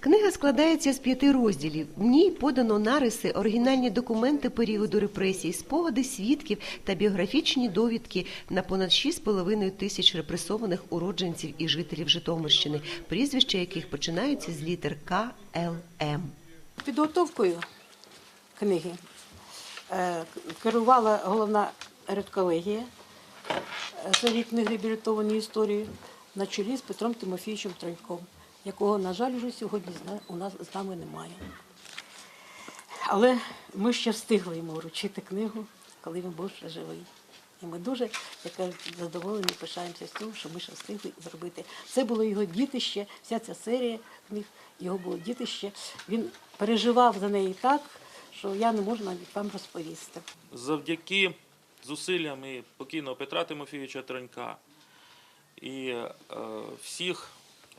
Книга складається з п'яти розділів. В ній подано нариси, оригінальні документи періоду репресій, спогади свідків та біографічні довідки на понад 6,5 тисяч репресованих уродженців і жителів Житомирщини, прізвища яких починаються з літер К, Л, М. Підготовкою книги е, керувала головна редколегія е, завітних реабілітованої історії на чолі з Петром Тимофійовичем Троньком, якого, на жаль, вже сьогодні у нас з нами немає. Але ми ще встигли йому вручити книгу, коли він був ще живий. І ми дуже як задоволені, пишаємося з цим, що ми ще встигли зробити. Це було його дітище, вся ця серія книг, його було дітище. Він переживав за неї так, що я не можу навіть вам розповісти. завдяки зусиллям і покійного Петра Тимофійовича Тронька і е, всіх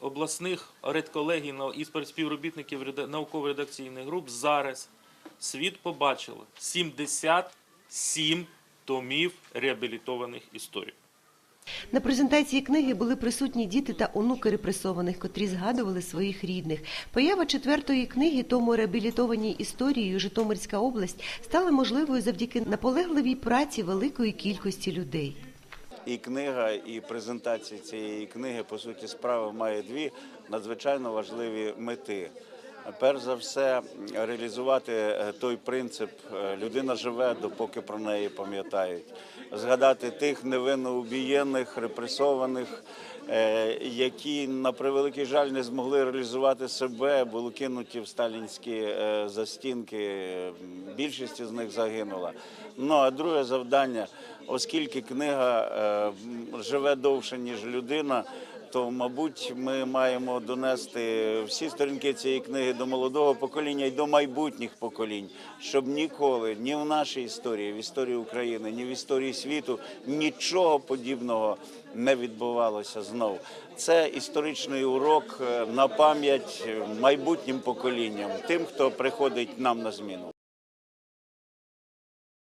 обласних редколегій і співробітників науково-редакційних груп зараз світ побачили 77 томів реабілітованих історій. На презентації книги були присутні діти та онуки репресованих, котрі згадували своїх рідних. Поява четвертої книги тому реабілітованій історією Житомирська область стала можливою завдяки наполегливій праці великої кількості людей. І книга, і презентація цієї книги, по суті, справи має дві надзвичайно важливі мети. Перш за все, реалізувати е, той принцип е, людина живе, допоки про неї пам'ятають. Згадати тих невинно убієнних, репресованих, е, які на превеликий жаль не змогли реалізувати себе, були кинуті в сталінські застінки. Більшість з них загинула. Ну а друге завдання, оскільки книга живе довше ніж людина. То, мабуть, ми маємо донести всі сторінки цієї книги до молодого покоління і до майбутніх поколінь, щоб ніколи ні в нашій історії, в історії України, ні в історії світу нічого подібного не відбувалося знов. Це історичний урок е, на пам'ять майбутнім поколінням, тим, хто приходить нам на зміну.